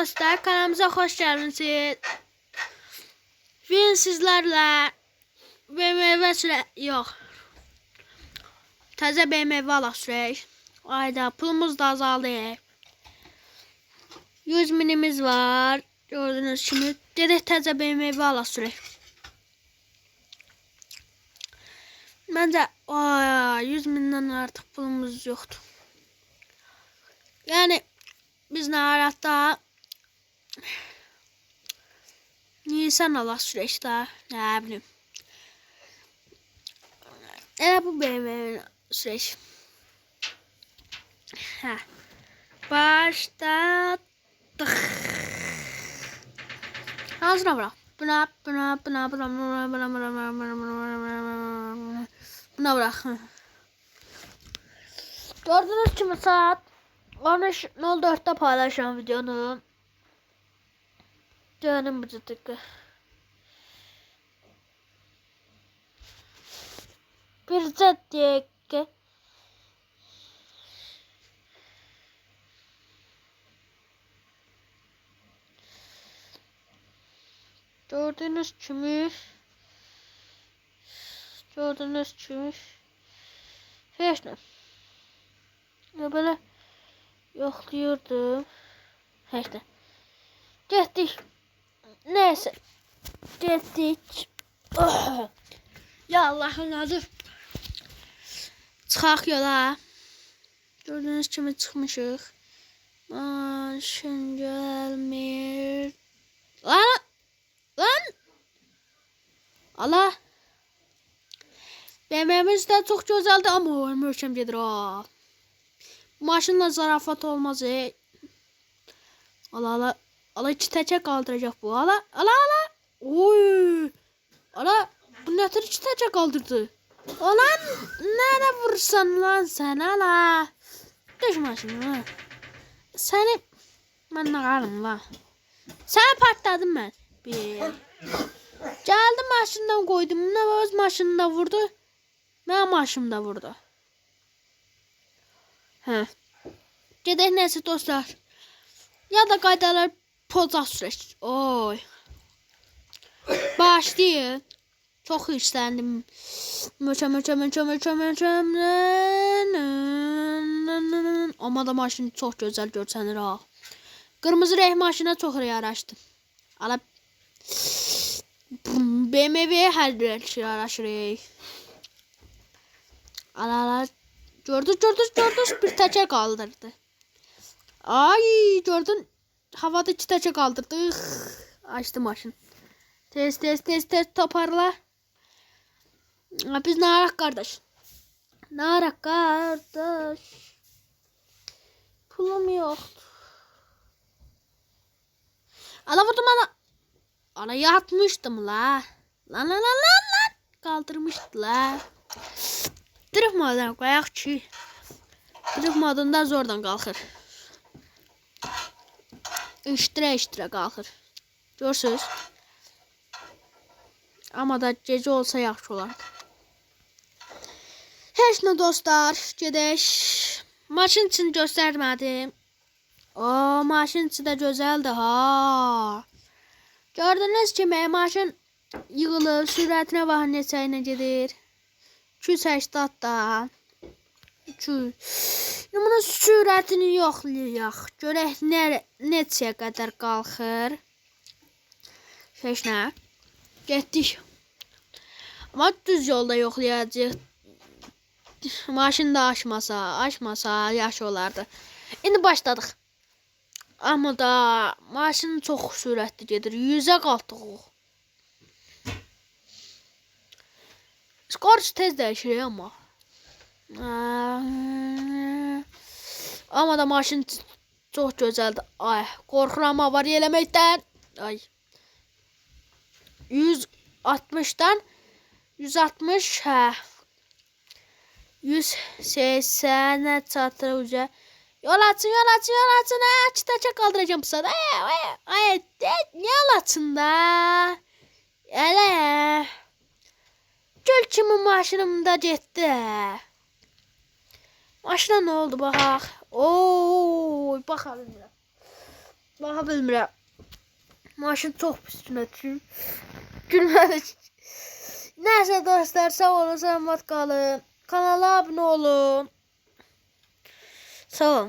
dostlar, kanalımıza hoş geldiniz. Bugün sizlerle BMW süre yok. Taze BMW alaq sürək. Ayda pulumuz da azaldı. 100 minimiz var. Gördüğünüz kimi. Gedək təzə BMW alaq sürək. Məncə ay 100 mindən artıq pulumuz yoxdur. Yəni biz narahatda Nisan alaq sürək də, nə bilim. Elə bu BMW sürək. Hə. Başladıq. Hazır bura. Buna, buna, buna, buna, buna, buna, buna, buna, buna, buna, buna, buna bırak. Gördüğünüz gibi saat 13.04'te paylaşan videonu. Canım bıcıtıkı. Bir dakika. Gördüğünüz kimi Gördüğünüz kimi Heç nə. Belə yoxlayırdım. Heç nə. Getdik. Neyse. Dedik. Ya Allah'ın adı. Çıkak yola. Gördüğünüz kimi çıkmışıq. Maaşın gelmir. Lan! Lan! Allah! Yemeğimiz de çok güzeldi ama ölmürküm gedir. Maşınla zarafat olmaz e. Allah Allah. Ala çitecek kaldıracak bu. Ala ala ala. Oy. Ala bu netir çitecek kaldırdı. Olan nerede vursan lan sen ala. Düşme şimdi lan. Seni ben ne karım lan. Seni patladım ben. Bir. Geldi maşından koydum. Ne öz maşında vurdu. Ben maşımda vurdu. Hə. Gedək nəsə dostlar. Ya da qaydalar poza sürək. Oy. Başlayın. Çok hırslandım. Möçə, möçə, möçə, möçə, möçə. Amma da maşın çox gözəl görsənir ha. Qırmızı rəng maşına çox yaraşdı. Ala BMW hər şey yaraşır. Ala ala. Gördünüz, gördünüz, gördünüz. Bir təkə qaldırdı. Ay, gördün havada çıtaça kaldırdı. Ih, açtı maşın. Test test test test toparla. Biz narak kardeş. Narak kardeş. Pulum yoktu. Ana vurdum ana. Ana yatmıştım la. Lan lan lan lan lan. Kaldırmıştı la. Dırıkmadan koyak çi. Dırıkmadan da zordan kalkır. İştirə iştirə qalxır. Görürsünüz? Amma da gecə olsa yaxşı olardı. Heç nə dostlar, gedək. Maşın için göstərmədim. O, maşın içi də gözəldir ha. Gördünüz kimi maşın yığılır, sürətinə baxın neçə ilə gedir. 280 da. 200. Bunun sürətini yoxlayaq. Görək nə neçəyə qədər qalxır. Heç nə. Getdik. Ama düz yolda yoxlayacağıq. Maşın da aşmasa, aşmasa yaxşı olardı. İndi başladıq. Amma da maşın çox sürətli gedir. 100-ə qalxdıq. Skor tez dəyişir amma. Amma da maşın çox gözəldir. Ay, qorxuram var eləməkdən. Ay. 160'dan 160 hə 180'e çatır uca. Yol açın, yol açın, yol açın. Hə, çıtaça kaldıracağım bu sırada. Ay, ay, ay, de, ne yol açın da? Elə. Gül kimi maşınım da getdi. Maşına ne oldu baxaq. Oo, baxalım. Baxa bilmirəm. Maşın çox pis günə düşüb. Gülmədik. Nəysə dostlar, sağ olun, salamat qalın. Kanala abunə olun. Sağ olun.